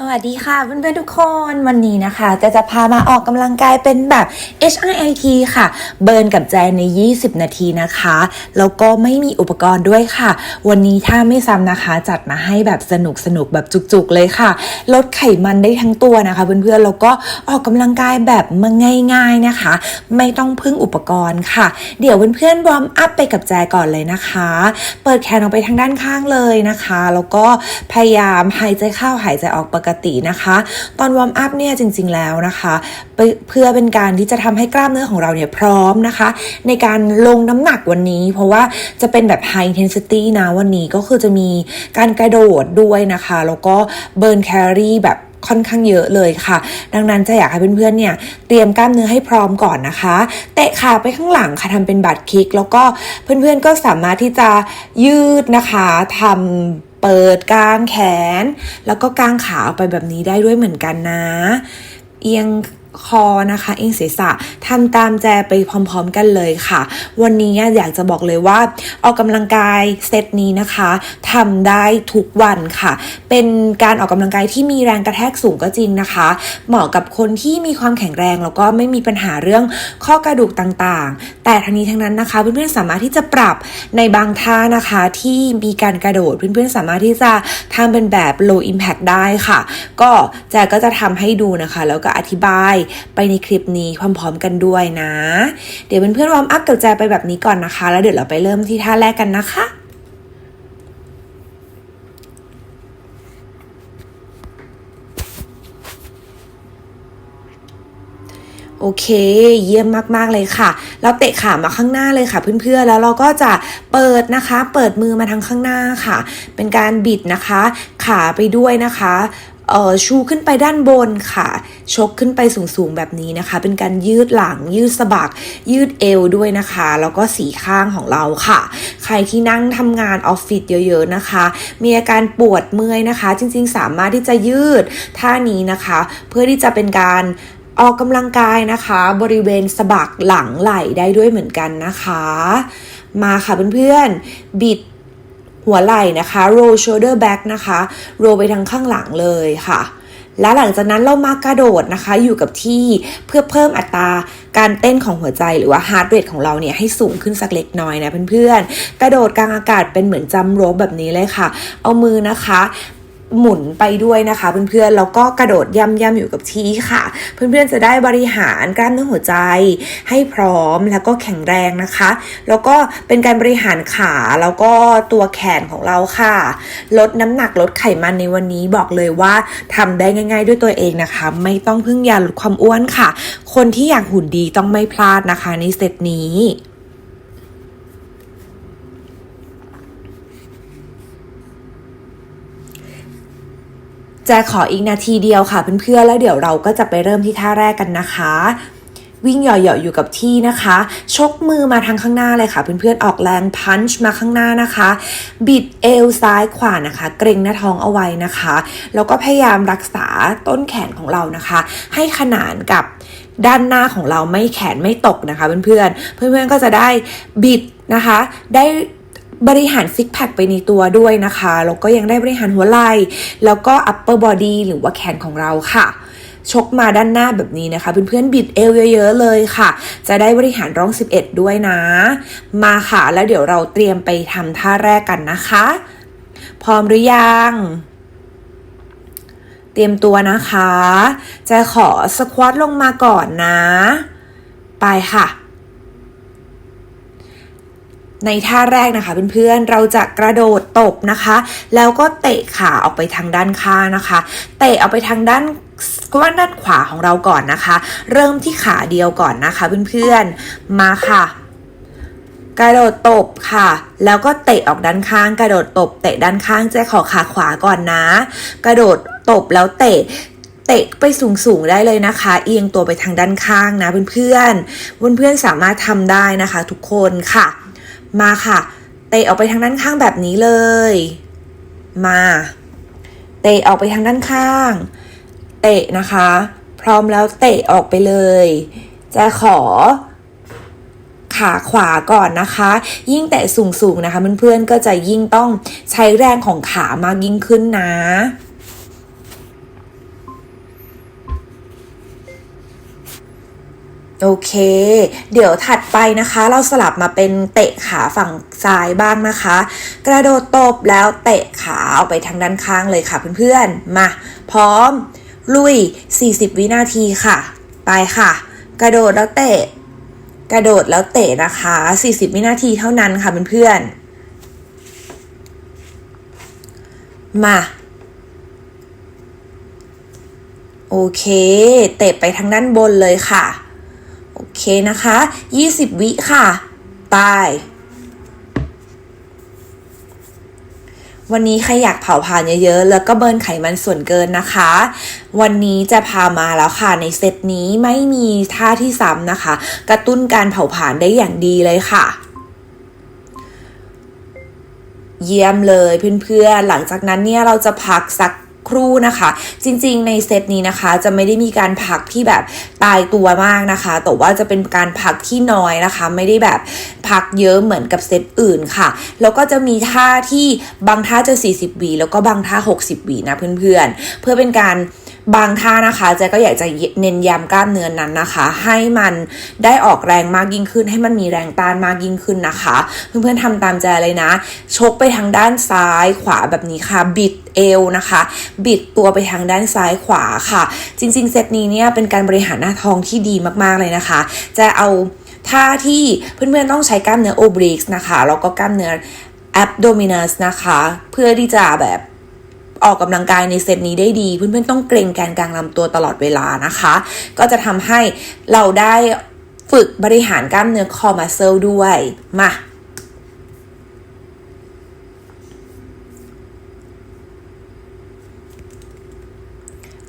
สวัสดีค่ะเพื่อนๆทุกคนวันนี้นะคะจะจะพามาออกกำลังกายเป็นแบบ HIIT ค่ะ เบิร์นกับแจนใน 20 นาทีนะคะ แล้วก็ไม่มีอุปกรณ์ด้วยค่ะ วันนี้ถ้าไม่ซ้ำนะคะ จัดมาให้แบบสนุกสนุกแบบจุกๆเลยค่ะ ลดไขมันได้ทั้งตัวนะคะเพื่อนๆแล้วก็ออกกำลังกายแบบมาง่าย ๆนะคะ ไม่ต้องพึ่งอุปกรณ์ค่ะ เดี๋ยวเพื่อนๆวอร์มอัพไปกับแจก่อนเลยนะคะ เปิดแขนออกไปทางด้านข้างเลยนะคะ แล้วก็พยายามหายใจเข้าหายใจออกปกตินะคะ ตอนวอร์มอัพเนี่ยจริง ๆแล้วนะคะเพื่อเป็นการที่จะทำให้กล้ามเนื้อของเราเนี่ยพร้อมนะคะ ในการลงน้ำหนักวันนี้ เพราะว่าจะเป็นแบบ high intensity นะวันนี้ก็คือจะมีการกระโดดด้วยนะคะ แล้วก็เบิร์นแคลอรี่แบบค่อนข้างเยอะเลยค่ะ ดังนั้นจะอยากให้เพื่อนๆเนี่ยเตรียมกล้ามเนื้อให้พร้อมก่อนนะคะ เตะขาไปข้างหลังค่ะทำเป็นบัตรคิก แล้วก็เพื่อนๆก็สามารถที่จะยืดนะคะทำ เปิดกลางแขน แล้วก็กางขาออกไปแบบนี้ได้ด้วยเหมือนกันนะ เอียง คอนะคะเองศีรษะทำตามแจไปพร้อมๆกันเลยค่ะ วันนี้อยากจะบอกเลยว่า ออกกำลังกายเซตนี้นะคะทำได้ทุกวันค่ะ เป็นการออกกำลังกายที่มีแรงกระแทกสูงก็จริงนะคะ เหมาะกับคนที่มีความแข็งแรงแล้วก็ไม่มีปัญหาเรื่องข้อกระดูกต่างๆ แต่ทั้งนี้ทั้งนั้นนะคะ เพื่อนๆสามารถที่จะปรับในบางท่านะคะที่มีการกระโดดเพื่อนๆสามารถที่จะทำเป็นแบบ low impact ได้ค่ะ ก็แจก็จะทำให้ดูนะคะ แล้วก็อธิบายไปในคลิปนี้พร้อมๆกันด้วยนะ เดี๋ยวเเพื่อนๆวอร์มอัพกับแจไปแบบนี้ก่อนนะคะ แล้วเดี๋ยวเราไปเริ่มที่ท่าแรกกันนะคะโอเค เยี่ยมมากๆเลยค่ะ เราเตะขามาข้างหน้าเลยค่ะเพื่อนๆ แล้วเราก็จะเปิดนะคะ เปิดมือมาทางข้างหน้าค่ะ เป็นการบิดนะคะ ขาไปด้วยนะคะ ชูขึ้นไปด้านบนค่ะ ชกขึ้นไปสูงๆแบบนี้นะคะ เป็นการยืดหลัง ยืดสะบัก ยืดเอวด้วยนะคะ แล้วก็สีข้างของเราค่ะ ใครที่นั่งทำงานออฟฟิศเยอะๆนะคะ มีอาการปวดเมื่อยนะคะ จริงๆ สามารถที่จะยืดท่านี้นะคะ เพื่อที่จะเป็นการออกกำลังกายนะคะ บริเวณสะบักหลังไหล่ได้ด้วยเหมือนกันนะคะ มาค่ะเพื่อนๆบิด หัวไหล่นะคะ roll shoulder back นะคะ roll ไปทางข้างหลังเลยค่ะ และหลังจากนั้นเรามากระโดดนะคะ อยู่กับที่เพื่อเพิ่มอัตราการเต้นของหัวใจหรือว่า heart rate ของเราเนี่ยให้สูงขึ้นสักเล็กน้อยนะเพื่อนๆ กระโดดกลางอากาศเป็นเหมือนจำโรบแบบนี้เลยค่ะ เอามือนะคะ หมุนไปด้วยนะคะเพื่อนๆแล้วก็กระโดดย่ำย่ำอยู่กับที่ค่ะ เพื่อนๆจะได้บริหารกล้ามเนื้อหัวใจ ให้พร้อมแล้วก็แข็งแรงนะคะ แล้วก็เป็นการบริหารขาแล้วก็ตัวแขนของเราค่ะ ลดน้ำหนักลดไขมันในวันนี้บอกเลยว่าทำได้ง่าย ๆ ด้วยตัวเองนะคะ ไม่ต้องพึ่งยาลดความอ้วนค่ะ คนที่อยากหุ่นดีต้องไม่พลาดนะคะในเซตนี้ จะขออีกนาทีเดียวค่ะเพื่อนๆ แล้วเดี๋ยวเราก็จะไปเริ่มที่ท่าแรกกันนะคะ วิ่งเหยาะๆอยู่กับที่นะคะ ชกมือมาทางข้างหน้าเลยค่ะ เพื่อนๆ ออกแรงพันช์มาข้างหน้านะคะ บิดเอวซ้ายขวานะคะ เกรงหน้าท้องเอาไว้นะคะ แล้วก็พยายามรักษาต้นแขนของเรานะคะ ให้ขนานกับด้านหน้าของเราไม่แขนไม่ตกนะคะ เพื่อนๆ เพื่อนๆ ก็จะได้บิดนะคะ ได้ บริหารซิกแพคไปในตัวด้วยนะคะ แล้วก็ยังได้บริหารหัวไหล่แล้วก็ upper body หรือว่าแขนของเราค่ะ ชกมาด้านหน้าแบบนี้นะคะ เพื่อนๆบิดเอวเยอะๆเลยค่ะ จะได้บริหารร่อง 11 ด้วยนะ มาค่ะ แล้วเดี๋ยวเราเตรียมไปทำท่าแรกกันนะคะ พร้อมหรือยัง เตรียมตัวนะคะ จะขอสควอตลงมาก่อนนะ ไปค่ะ ในท่าแรกนะคะเพื่อนๆเราจะกระโดดตบนะคะ แล้วก็เตะขาออกไปทางด้านข้างนะคะ เตะออกไปทางด้านก้นด้านขวาของเราก่อนนะคะ เริ่มที่ขาเดียวก่อนนะคะเพื่อนๆมาค่ะ กระโดดตบค่ะ แล้วก็เตะออกด้านข้าง กระโดดตบ เตะด้านข้างเจะขอขาขวาก่อนนะ กระโดดตบแล้วเตะเตะไปสูงๆได้เลยนะคะ เอียงตัวไปทางด้านข้างนะเพื่อนๆเพื่อนๆสามารถทำได้นะคะ ทุกคนค่ะ มาค่ะ เตะออกไปทางด้านข้างแบบนี้เลย มา เตะออกไปทางด้านข้าง เตะนะคะ พร้อมแล้วเตะออกไปเลย จะขอขาขวาก่อนนะคะ ยิ่งแตะสูงๆนะคะเพื่อนๆก็จะยิ่งต้องใช้แรงของขามากยิ่งขึ้นนะ โอเค เดี๋ยวถัดไปนะคะ เราสลับมาเป็นเตะขาฝั่งซ้ายบ้างนะคะ กระโดดตบแล้วเตะขาออกไปทางด้านข้างเลยค่ะเพื่อนๆ มา พร้อม ลุย 40 วินาทีค่ะ ไปค่ะ กระโดดแล้วเตะ กระโดดแล้วเตะนะคะ 40 วินาทีเท่านั้นค่ะเพื่อนๆ มาโอเค เตะไปทางด้านบนเลยค่ะ โอเคนะคะ 20 วิค่ะ ไป วันนี้ใครอยากเผาผลาญเยอะๆ แล้วก็เบิร์นไขมันส่วนเกินนะคะ วันนี้จะพามาแล้วค่ะ ในเซตนี้ไม่มีท่าที่ซ้ำนะคะ กระตุ้นการเผาผลาญได้อย่างดีเลยค่ะเยี่ยมเลยเพื่อนๆ หลังจากนั้นเนี่ยเราจะพักสัก ครู่นะคะ จริงๆ ในเซตนี้นะคะ จะไม่ได้มีการพักที่แบบตายตัวมากนะคะ แต่ว่าจะเป็นการพักที่น้อยนะคะ ไม่ได้แบบพักเยอะเหมือนกับเซตอื่นค่ะ แล้วก็จะมีท่าที่บางท่าจะ 40วีแล้วก็บางท่า 60วีนะเพื่อนๆเพื่อเป็นการ บางท่านะคะเจ๊ก็อยากจะเน้นย้ำกล้ามเนื้อนนั้นนะคะ ให้มันได้ออกแรงมากยิ่งขึ้น ให้มันมีแรงต้านมากยิ่งขึ้นนะคะ เพื่อนๆทำตามใจเลยนะ ชกไปทางด้านซ้ายขวาแบบนี้ค่ะ บิดเอวนะคะ บิดตัวไปทางด้านซ้ายขวาค่ะ จริง ๆ เซตนี้เนี่ยเป็นการบริหารหน้าท้องที่ดีมากๆเลยนะคะ จะเอาท่าที่เพื่อนๆต้องใช้กล้ามเนื้อโอบริกส์นะคะแล้วก็กล้ามเนื้อ abdominis นะคะ เพื่อที่จะแบบ ออกกำลังกายในเซตนี้ได้ดี เพื่อนๆต้องเกรงแกนกลางลำตัวตลอดเวลานะคะ ก็จะทำให้เราได้ฝึกบริหารกล้ามเนื้อคอมัสเซลด้วย มา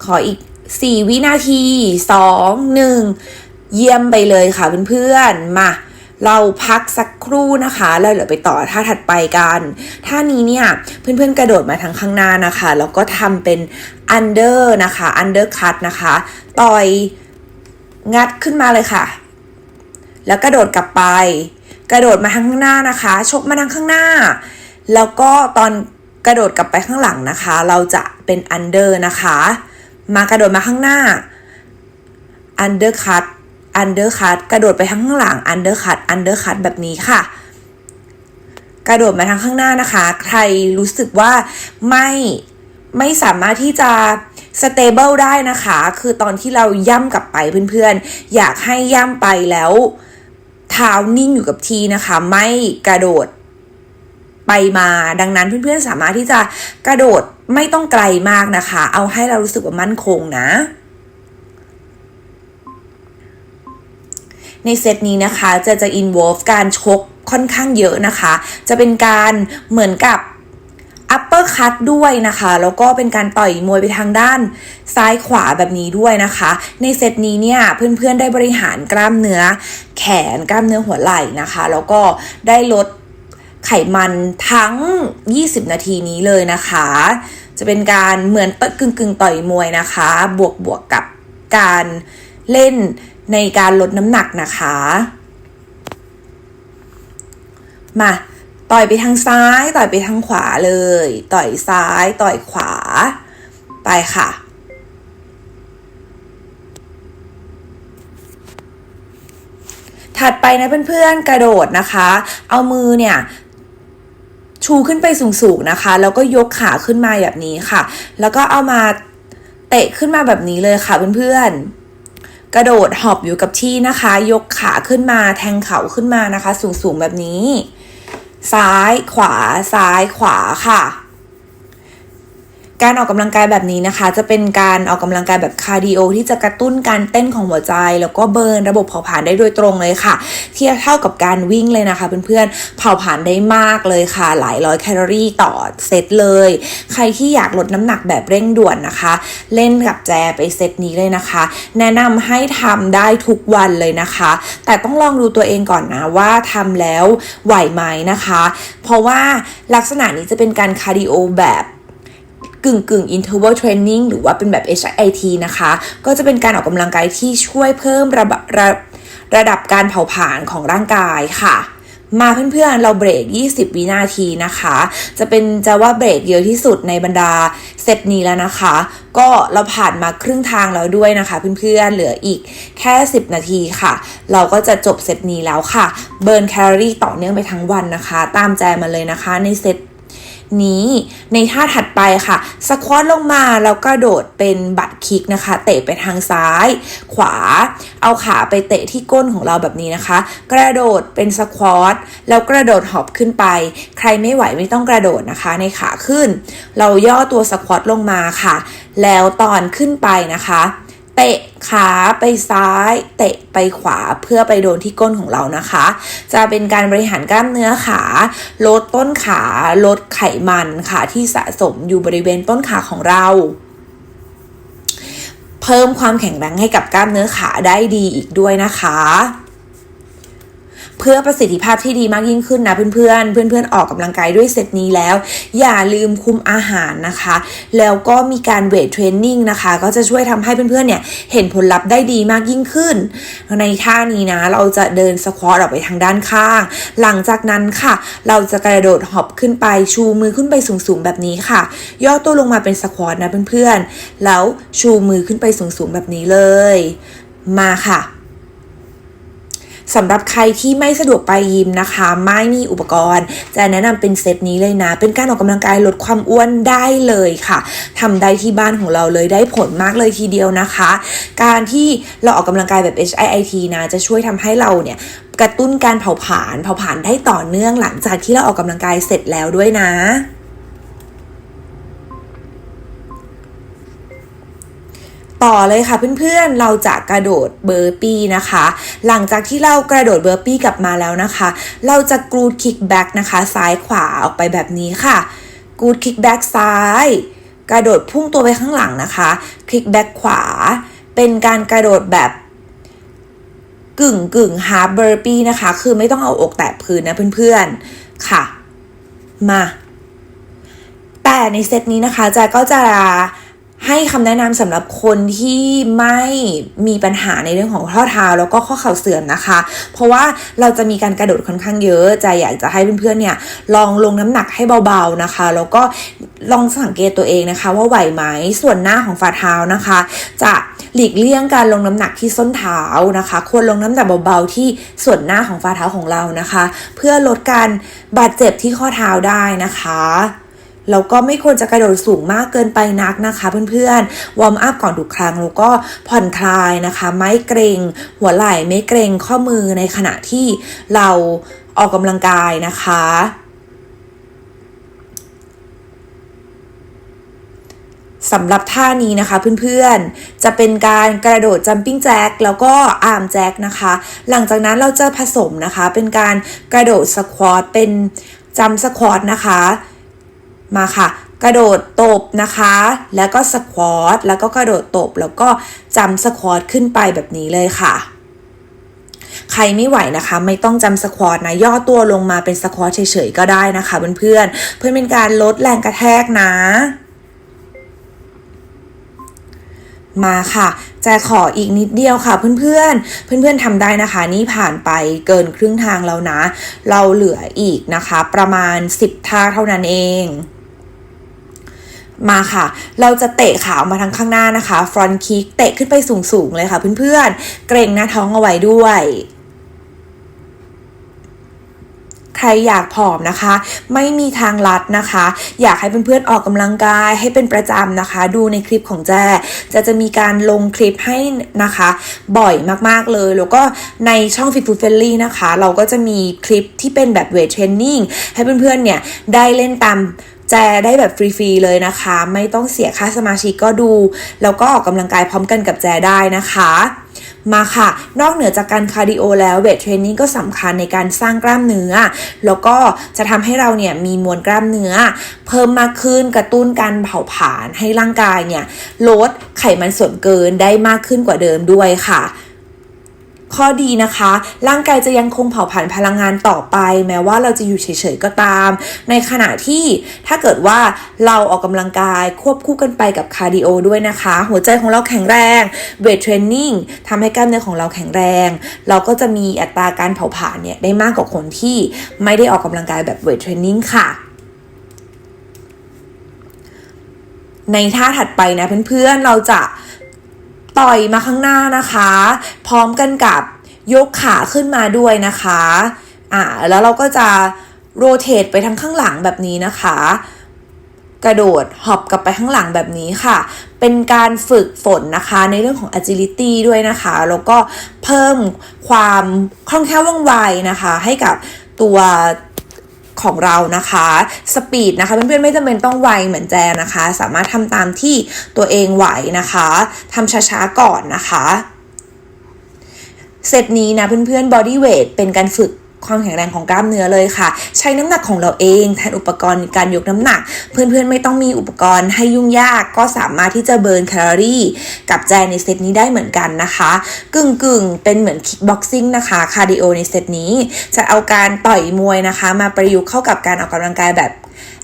ขออีก 4 วินาที 2 1 เยี่ยมไปเลยค่ะเพื่อนๆ มา เราพักสักครู่นะคะ แล้วเดี๋ยวไปต่อท่าถัดไปกันท่านี้เนี่ยเพื่อนๆกระโดดมาทางข้างหน้านะคะ แล้วก็ทำเป็น under นะคะ under cut นะคะ ต่อยงัดขึ้นมาเลยค่ะ แล้วกระโดดกลับไป กระโดดมาทางข้างหน้านะคะ ชกมาทางข้างหน้า แล้วก็ตอนกระโดดกลับไปข้างหลังนะคะ เราจะเป็น under นะคะ มากระโดดมาข้างหน้า undercut undercut กระโดดไปทางข้างหลัง undercut undercut แบบนี้ค่ะ กระโดดมาทางข้างหน้านะคะ ใครรู้สึกว่าไม่ไม่สามารถที่จะ stable ได้นะคะ คือตอนที่เราย่ำกลับไปเพื่อนๆ อยากให้ย่ำไปแล้วเท้านิ่งอยู่กับทีนะคะ ไม่กระโดดไปมา ดังนั้นเพื่อนๆสามารถที่จะกระโดดไม่ต้องไกลมากนะคะ เอาให้เรารู้สึกว่ามั่นคงนะ ในเซตนี้นะคะจะจะ involve การชกค่อนข้างเยอะนะคะ จะเป็นการเหมือนกับ upper cut ด้วยนะคะ แล้วก็เป็นการต่อยมวยไปทางด้านซ้ายขวาแบบนี้ด้วยนะคะ ในเซตนี้เนี่ยเพื่อนๆได้บริหารกล้ามเนื้อแขนกล้ามเนื้อหัวไหล่นะคะ แล้วก็ได้ลดไขมันทั้ง 20 นาทีนี้เลยนะคะ จะเป็นการเหมือนกึ่งกึ่งๆ ต่อยมวยนะคะ บวกบวกกับการ เล่นในการลดน้ำหนักนะคะ มาต่อยไปทางซ้าย ต่อยไปทางขวาเลย ต่อยซ้าย ต่อยขวา ไปค่ะ ถัดไปนะเพื่อนๆ กระโดดนะคะ เอามือเนี่ย ชูขึ้นไปสูงๆนะคะ แล้วก็ยกขาขึ้นมาแบบนี้ค่ะ แล้วก็เอามาเตะขึ้นมาแบบนี้เลยค่ะเพื่อนๆ กระโดดหอบอยู่กับที่นะคะ ยกขาขึ้นมาแทงเข่าขึ้นมานะคะ สูงๆแบบนี้ ซ้ายขวาซ้ายขวาค่ะ การออกกำลังกายแบบนี้นะคะ จะเป็นการออกกำลังกายแบบคาร์ดิโอที่จะกระตุ้นการเต้นของหัวใจ แล้วก็เบิร์นระบบเผาผลาญได้โดยตรงเลยค่ะ เทียบเท่ากับการวิ่งเลยนะคะเพื่อนๆเผาผลาญได้มากเลยค่ะ หลายร้อยแคลอรี่ต่อเซตเลย ใครที่อยากลดน้ำหนักแบบเร่งด่วนนะคะ เล่นกับแจไปเซตนี้เลยนะคะ แนะนำให้ทำได้ทุกวันเลยนะคะ แต่ต้องลองดูตัวเองก่อนนะว่าทำแล้วไหวไหมนะคะ เพราะว่าลักษณะนี้จะเป็นการคาร์ดิโอแบบ กึ่งกึ่ง interval training หรือว่าเป็นแบบ HIIT นะคะ ก็จะเป็นการออกกำลังกายที่ช่วยเพิ่มระระระดับการเผาผลาญของร่างกายค่ะ มาเพื่อนๆ เราเบรก 20 วินาทีนะคะ จะเป็นจะว่าเบรกเยอะที่สุดในบรรดาเซตนี้แล้วนะคะ ก็เราผ่านมาครึ่งทางแล้วด้วยนะคะ เพื่อนๆ เหลืออีกแค่ 10 นาทีค่ะ เราก็จะจบเซตนี้แล้วค่ะ เบิร์นแคลอรี่ต่อเนื่องไปทั้งวันนะคะ ตามใจมาเลยนะคะในเซต นี้ ในท่าถัดไปค่ะสควอตลงมาแล้วก็โดดเป็นบัตคิกนะคะ เตะไปทางซ้าย ขวา เอาขาไปเตะที่ก้นของเราแบบนี้นะคะ กระโดดเป็นสควอตแล้วกระโดดหอบขึ้นไป ใครไม่ไหวไม่ต้องกระโดดนะคะ ในขาขึ้น เราย่อตัวสควอตลงมาค่ะ แล้วตอนขึ้นไปนะคะ เตะขาไปซ้าย เตะไปขวาเพื่อไปโดนที่ก้นของเรานะคะ จะเป็นการบริหารกล้ามเนื้อขา ลดต้นขาลดไขมันค่ะที่สะสมอยู่บริเวณต้นขาของเรา เพิ่มความแข็งแรงให้กับกล้ามเนื้อขาได้ดีอีกด้วยนะคะ เพื่อประสิทธิภาพที่ดีมากยิ่งขึ้นนะเพื่อนๆ เพื่อนๆ ออกกำลังกายด้วยเซตนี้แล้ว อย่าลืมคุมอาหารนะคะ แล้วก็มีการเวทเทรนนิ่งนะคะ ก็จะช่วยทำให้เพื่อนๆ เนี่ย เห็นผลลัพธ์ได้ดีมากยิ่งขึ้น ในท่านี้นะ เราจะเดินสควอตออกไปทางด้านข้าง หลังจากนั้นค่ะ เราจะกระโดดหอบขึ้นไป ชูมือขึ้นไปสูงๆ แบบนี้ค่ะ ย่อตัวลงมาเป็นสควอตนะเพื่อนๆ แล้วชูมือขึ้นไปสูงๆ แบบนี้เลย มาค่ะ สำหรับใครที่ไม่สะดวกไปยิมนะคะ ไม่มีอุปกรณ์ จะแนะนำเป็นเซตนี้เลยนะ เป็นการออกกำลังกายลดความอ้วนได้เลยค่ะทำได้ที่บ้านของเราเลยได้ผลมากเลยทีเดียวนะคะ การที่เราออกกำลังกายแบบ HIIT นะจะช่วยทำให้เราเนี่ยกระตุ้นการเผาผลาญเผาผลาญได้ต่อเนื่องหลังจากที่เราออกกำลังกายเสร็จแล้วด้วยนะ ต่อเลยค่ะเพื่อนๆ เราจะกระโดดเบอร์ปี้นะคะ หลังจากที่เรากระโดดเบอร์ปี้กลับมาแล้วนะคะ เราจะกรูดคิกแบ็กนะคะ ซ้ายขวาออกไปแบบนี้ค่ะ กรูดคิกแบ็กซ้าย กระโดดพุ่งตัวไปข้างหลังนะคะ คลิกแบ็กขวา เป็นการกระโดดแบบกึ่งกึ่งฮาร์เบอร์ปี้นะคะ คือไม่ต้องเอาอกแตะพื้นนะเพื่อนๆ ค่ะ มา แต่ในเซตนี้นะคะจก็จะ ให้คำแนะนำสำหรับคนที่ไม่มีปัญหาในเรื่องของข้อเท้าแล้วก็ข้อเข่าเสื่อมนะคะ เพราะว่าเราจะมีการกระโดดค่อนข้างเยอะใจอยากจะให้เพื่อนๆเนี่ยลองลงน้ำหนักให้เบาๆนะคะ แล้วก็ลองสังเกตตัวเองนะคะ ว่าไหวไหมส่วนหน้าของฝ่าเท้านะคะ จะหลีกเลี่ยงการลงน้ำหนักที่ส้นเท้านะคะ ควรลงน้ำหนักเบาๆที่ส่วนหน้าของฝ่าเท้าของเรานะคะ เพื่อลดการบาดเจ็บที่ข้อเท้าได้นะคะ แล้วก็ไม่ควรจะกระโดดสูงมากเกินไปนักนะคะ เพื่อนๆ วอร์มอัพก่อนทุกครั้งแล้วก็ผ่อนคลายนะคะ ไม่เกรงหัวไหล่ไม่เกรงข้อมือในขณะที่เราออกกำลังกายนะคะสำหรับท่านี้นะคะเพื่อนๆ จะเป็นการกระโดดจัมปิ้งแจ็คแล้วก็อาร์มแจ็คนะคะ หลังจากนั้นเราจะผสมนะคะ เป็นการกระโดดสควอตเป็นจัมสควอตนะคะ มาค่ะ กระโดดตบนะคะ แล้วก็สควอตแล้วก็กระโดดตบ แล้วก็จำสควอตขึ้นไปแบบนี้เลยค่ะ ใครไม่ไหวนะคะ ไม่ต้องจำสควอตนะ ย่อตัวลงมาเป็นสควอตเฉยๆก็ได้นะคะเพื่อนๆเพื่อเป็นการลดแรงกระแทกนะมาค่ะจะขออีกนิดเดียวค่ะเพื่อนๆ เพื่อนๆทำได้นะคะ นี่ผ่านไปเกินครึ่งทางแล้วนะ เราเหลืออีกนะคะ ประมาณ 10ท่าเท่านั้นเอง มาค่ะ เราจะเตะขาออกมาทางข้างหน้านะคะ front kick เตะขึ้นไปสูงๆเลยค่ะเพื่อนๆ เกรงหน้าท้องเอาไว้ด้วยใครอยากผอมนะคะ ไม่มีทางลัดนะคะ อยากให้เพื่อนๆออกกำลังกายให้เป็นประจำนะคะ ดูในคลิปของแจจะจะมีการลงคลิปให้นะคะ บ่อยมากๆเลย แล้วก็ในช่อง Fit Food Friendly นะคะ เราก็จะมีคลิปที่เป็นแบบเวทเทรนนิ่งให้เพื่อนๆเนี่ยได้เล่นตาม แจได้แบบฟรีๆเลยนะคะ ไม่ต้องเสียค่าสมาชิกก็ดู แล้วก็ออกกำลังกายพร้อมกันกับแจได้นะคะมาค่ะ นอกเหนือจากการคาร์ดิโอแล้วเวทเทรนนิ่งก็สำคัญในการสร้างกล้ามเนื้อ แล้วก็จะทำให้เราเนี่ยมีมวลกล้ามเนื้อ เพิ่มมากขึ้นกระตุ้นการเผาผลาญให้ร่างกายเนี่ยลดไขมันส่วนเกินได้มากขึ้นกว่าเดิมด้วยค่ะ ข้อดีนะคะ ร่างกายจะยังคงเผาผลาญพลังงานต่อไป แม้ว่าเราจะอยู่เฉยๆก็ตาม ในขณะที่ถ้าเกิดว่าเราออกกำลังกายควบคู่กันไปกับคาร์ดิโอด้วยนะคะ หัวใจของเราแข็งแรงเวทเทรนนิ่งทำให้กล้ามเนื้อของเราแข็งแรง เราก็จะมีอัตราการเผาผลาญเนี่ยได้มากกว่าคนที่ไม่ได้ออกกำลังกายแบบเวทเทรนนิ่งค่ะในท่าถัดไปนะเพื่อนๆ เราจะ ต่อยมาข้างหน้านะคะ พร้อมกันกับยกขาขึ้นมาด้วยนะคะอ่าแล้วเราก็จะโรเตทไปทางข้างหลังแบบนี้นะคะ กระโดดหอบกลับไปข้างหลังแบบนี้ค่ะ เป็นการฝึกฝนนะคะในเรื่องของ agility ด้วยนะคะ แล้วก็เพิ่มความคล่องแคล่วว่องไวนะคะ ให้กับตัว ของเรานะคะสปีดนะคะเพื่อนๆไม่จำเป็นต้องไวเหมือนแจนนะคะ สามารถทำตามที่ตัวเองไหวนะคะทำช้าๆก่อนนะคะเซตนี้นะเพื่อนๆ body weight เป็นการฝึก ความแข็งแรงของกล้ามเนื้อเลยค่ะ ใช้น้ำหนักของเราเองแทนอุปกรณ์การยกน้ำหนัก เพื่อนๆไม่ต้องมีอุปกรณ์ให้ยุ่งยากก็สามารถที่จะเบิร์นแคลอรี่ กับแจในเซตนี้ได้เหมือนกันนะคะ กึ่งกึ่งๆเป็นเหมือนคิกบ็อกซิ่งนะคะคาร์ดิโอในเซตนี้ จะเอาการต่อยมวยนะคะ มาประยุกต์เข้ากับการออกกำลังกายแบบ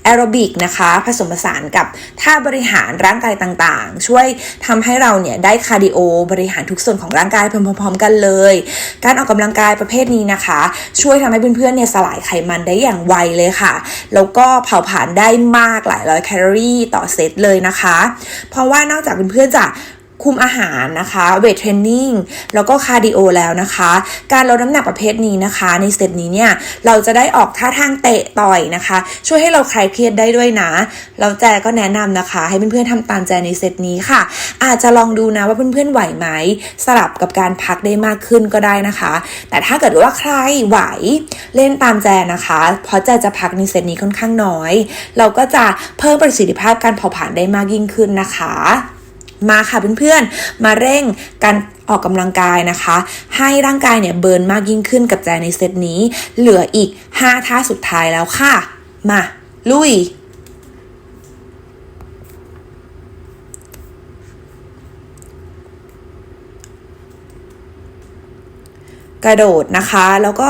แอโรบิกนะคะผสมผสานกับท่าบริหารร่างกายต่างๆ ช่วยทำให้เราเนี่ยได้คาร์ดิโอบริหารทุกส่วนของร่างกายพร้อมๆกันเลย การออกกำลังกายประเภทนี้นะคะ ช่วยทำให้เพื่อนๆเนี่ยสลายไขมันได้อย่างไวเลยค่ะ แล้วก็เผาผลาญได้มากหลายร้อยแคลอรี่ต่อเซตเลยนะคะ เพราะว่านอกจากเพื่อนๆจะ คุมอาหารนะคะเวทเทรนนิ่งแล้วก็คาร์ดิโอแล้วนะคะ การลดน้ำหนักประเภทนี้นะคะ ในเซตนี้เนี่ยเราจะได้ออกท่าทางเตะต่อยนะคะ ช่วยให้เราคลายเครียดได้ด้วยนะแล้วแจก็แนะนำนะคะ ให้เพื่อนๆทำตามแจในเซตนี้ค่ะ อาจจะลองดูนะว่าเพื่อนๆไหวไหมสลับกับการพักได้มากขึ้นก็ได้นะคะ แต่ถ้าเกิดว่าใครไหวเล่นตามแจนะคะ เพราะแจจะพักในเซตนี้ค่อนข้างน้อย เราก็จะเพิ่มประสิทธิภาพการเผาผลาญได้มากยิ่งขึ้นนะคะ มาค่ะเพื่อนๆ มาเร่งการออกกำลังกายนะคะ ให้ร่างกายเนี่ยเบิร์นมากยิ่งขึ้นกับแจในเซตนี้ เหลืออีก 5 ท่าสุดท้ายแล้วค่ะ มา ลุยกระโดดนะคะ แล้วก็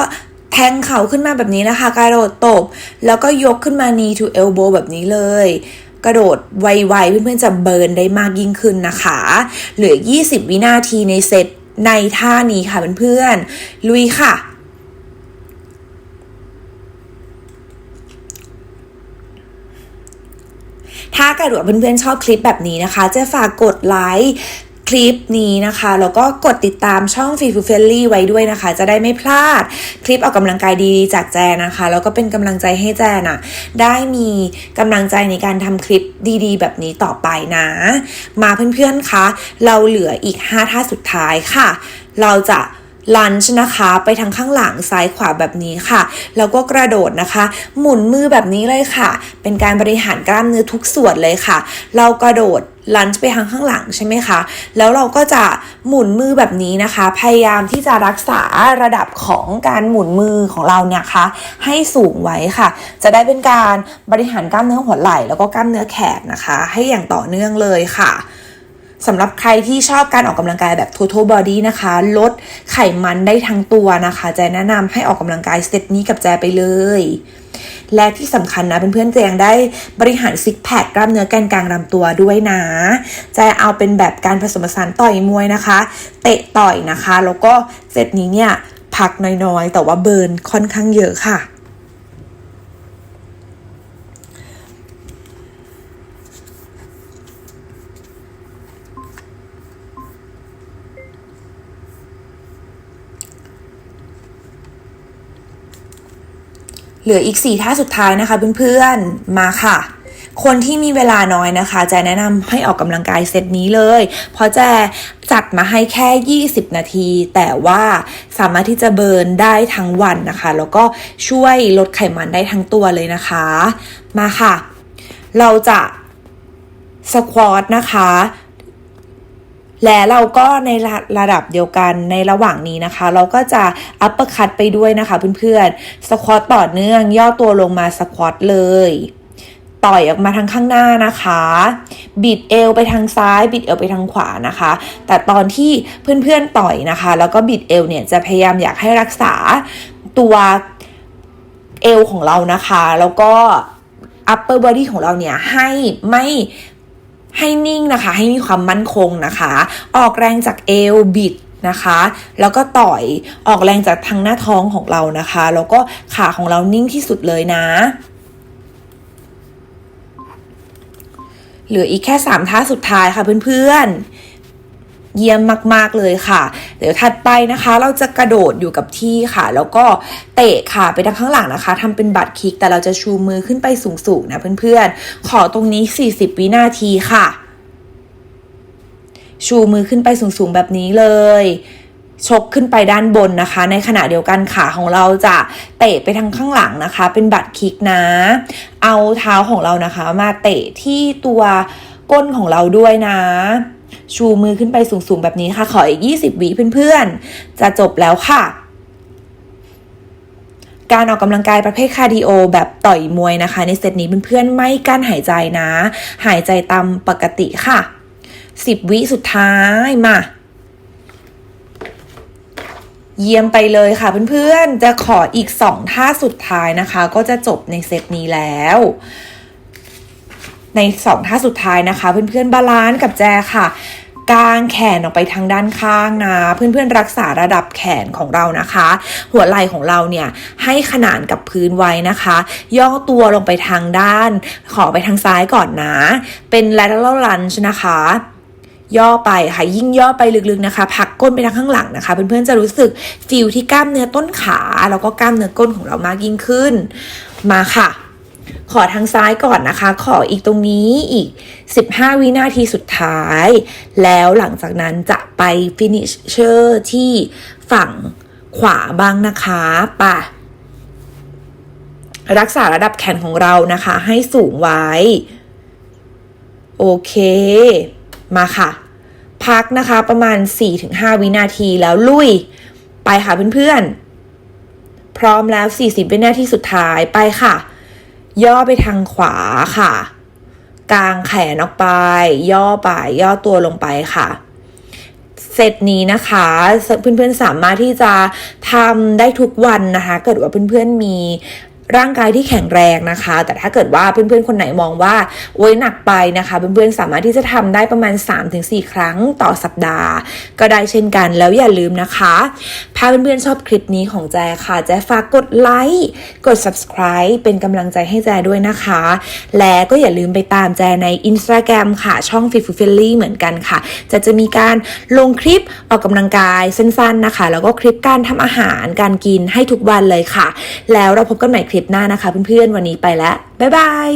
แทงเข่าขึ้นมาแบบนี้นะคะ กระโดดตบ แล้วก็ยกขึ้นมา knee to elbow แบบนี้เลย กระโดดไวๆ เพื่อนๆจะเบิร์นได้มากยิ่งขึ้นนะคะ เหลือ 20 วินาทีในเซตในท่านี้ค่ะเพื่อนๆ ลุยค่ะถ้าเกิดว่าเพื่อนๆชอบคลิปแบบนี้นะคะ จะฝากกดไลค์ คลิปนี้นะคะ แล้วก็กดติดตามช่องฟีฟูเฟลลี่ไว้ด้วยนะคะ จะได้ไม่พลาดคลิปออกกำลังกายดีๆจากแจนนะคะ แล้วก็เป็นกำลังใจให้แจนอะได้มีกำลังใจในการทำคลิปดีๆ แบบนี้ต่อไปนะ มาเพื่อนๆคะ เราเหลืออีก 5 ท่าสุดท้ายค่ะ เราจะลันช์นะคะไปทางข้างหลังซ้ายขวาแบบนี้ค่ะ แล้วก็กระโดดนะคะ หมุนมือแบบนี้เลยค่ะ เป็นการบริหารกล้ามเนื้อทุกส่วนเลยค่ะ เรากระโดด ลันช์ไปทางข้างหลังใช่ไหมคะ แล้วเราก็จะหมุนมือแบบนี้นะคะ พยายามที่จะรักษาระดับของการหมุนมือของเราเนี่ยคะให้สูงไว้ค่ะ จะได้เป็นการบริหารกล้ามเนื้อหัวไหล่แล้วก็กล้ามเนื้อแขนนะคะ ให้อย่างต่อเนื่องเลยค่ะสำหรับใครที่ชอบการออกกำลังกายแบบ total body นะคะ ลดไขมันได้ทั้งตัวนะคะ แจแนะนำให้ออกกำลังกายเซตนี้กับแจไปเลย และที่สำคัญนะเพื่อนๆแจยังได้บริหารซิกแพคกล้ามเนื้อแกนกลางลำตัวด้วยนะแจเอาเป็นแบบการผสมผสานต่อยมวยนะคะ เตะต่อยนะคะ แล้วก็เซตนี้เนี่ยพักน้อยๆ แต่ว่าเบิร์นค่อนข้างเยอะค่ะ เหลืออีก 4 ท่าสุดท้ายนะคะเพื่อนๆ มาค่ะ คนที่มีเวลาน้อยนะคะ จะแนะนำให้ออกกำลังกายเซตนี้เลย เพราะจะจัดมาให้แค่ 20 นาที แต่ว่าสามารถที่จะเบิร์นได้ทั้งวันนะคะ แล้วก็ช่วยลดไขมันได้ทั้งตัวเลยนะคะ มาค่ะ เราจะสควอตนะคะ และเราก็ในระระดับเดียวกันในระหว่างนี้นะคะ เราก็จะอัปเปอร์คัตไปด้วยนะคะเพื่อนๆ สควอตต่อเนื่อง ย่อตัวลงมาสควอตเลย ต่อยออกมาทางข้างหน้านะคะ บิดเอวไปทางซ้าย บิดเอวไปทางขวานะคะ แต่ตอนที่เพื่อนๆต่อยนะคะ แล้วก็บิดเอวเนี่ยจะพยายามอยากให้รักษาตัวเอวของเรานะคะ แล้วก็ upper body ของเราเนี่ยให้ไม่ ให้นิ่งนะคะ ให้มีความมั่นคงนะคะ ออกแรงจากเอวบิดนะคะ แล้วก็ต่อยออกแรงจากทางหน้าท้องของเรานะคะ แล้วก็ขาของเรานิ่งที่สุดเลยนะ เหลืออีกแค่ 3 ท่าสุดท้ายค่ะเพื่อนๆ เยี่ยมมากๆเลยค่ะ เดี๋ยวถัดไปนะคะ เราจะกระโดดอยู่กับที่ค่ะ แล้วก็เตะขาไปทางข้างหลังนะคะทำเป็นบัตรคิก แต่เราจะชูมือขึ้นไปสูงๆนะเพื่อนๆ ขอตรงนี้ 40 วินาทีค่ะ ชูมือขึ้นไปสูงๆแบบนี้เลยชกขึ้นไปด้านบนนะคะ ในขณะเดียวกันขาของเราจะเตะไปทางข้างหลังนะคะ เป็นบัตรคิกนะ เอาเท้าของเรานะคะ มาเตะที่ตัวก้นของเราด้วยนะ ชูมือขึ้นไปสูงๆ แบบนี้ค่ะ ขออีก 20วิเพื่อนๆ จะจบแล้วค่ะ การออกกำลังกายประเภทคาร์ดิโอแบบต่อยมวยนะคะ ในเซตนี้เพื่อนๆ ไม่กั้นหายใจนะ หายใจตามปกติค่ะ 10 วิสุดท้ายมาเยี่ยมไปเลยค่ะเพื่อนๆ จะขออีก 2 ท่าสุดท้ายนะคะ ก็จะจบในเซตนี้แล้ว ใน 2 ท่าสุดท้ายนะคะ เพื่อนๆบาลานซ์กับแจค่ะกางแขนออกไปทางด้านข้างนะ เพื่อนๆรักษาระดับแขนของเรานะคะ หัวไหล่ของเราเนี่ยให้ขนานกับพื้นไว้นะคะ ย่อตัวลงไปทางด้าน ขอไปทางซ้ายก่อนนะ เป็น lateral lunge นะคะย่อไปค่ะยิ่งย่อไปลึกๆนะคะผักก้นไปทางข้างหลังนะคะ เพื่อนๆจะรู้สึกฟิลที่กล้ามเนื้อต้นขา แล้วก็กล้ามเนื้อก้นของเรามากยิ่งขึ้น มาค่ะ ขอทางซ้ายก่อนนะคะ ขออีกตรงนี้อีก 15 วินาทีสุดท้าย แล้วหลังจากนั้นจะไปฟินิชเชอร์ที่ฝั่งขวาบ้างนะคะไปะรักษาระดับแขนของเรานะคะ ให้สูงไว้ โอเค มาค่ะ พักนะคะประมาณ 4-5 วินาทีแล้วลุย ไปค่ะเพื่อนๆ พร้อมแล้ว 40 วินาทีสุดท้ายไปค่ะ ย่อไปทางขวาค่ะกางแขนออกไป ย่อไป ย่อตัวลงไปค่ะเซตนี้นะคะเพื่อนๆสามารถที่จะทำได้ทุกวันนะคะ เกิดว่าเพื่อนๆมี ร่างกายที่แข็งแรงนะคะ แต่ถ้าเกิดว่าเพื่อนๆคนไหนมองว่าโอ้ยหนักไปนะคะ เพื่อนๆสามารถที่จะทำได้ประมาณ 3-4 ครั้งต่อสัปดาห์ ก็ได้เช่นกันแล้วอย่าลืมนะคะถ้าเพื่อนๆชอบคลิปนี้ของแจค่ะ แจฝากกดไลค์กด subscribe เป็นกำลังใจให้แจด้วยนะคะ และก็อย่าลืมไปตามแจใน Instagram ค่ะ ช่อง Fit f u f i l l y เหมือนกันค่ะ จะจะมีการลงคลิปออกกำลังกายสั้นๆนะคะ แล้วก็คลิปการทำอาหารการกินให้ทุกวันเลยค่ะ แล้วเราพบกันใหม่คลิปหน้านะคะเพื่อนๆวันนี้ไปแล้วบ๊ายบาย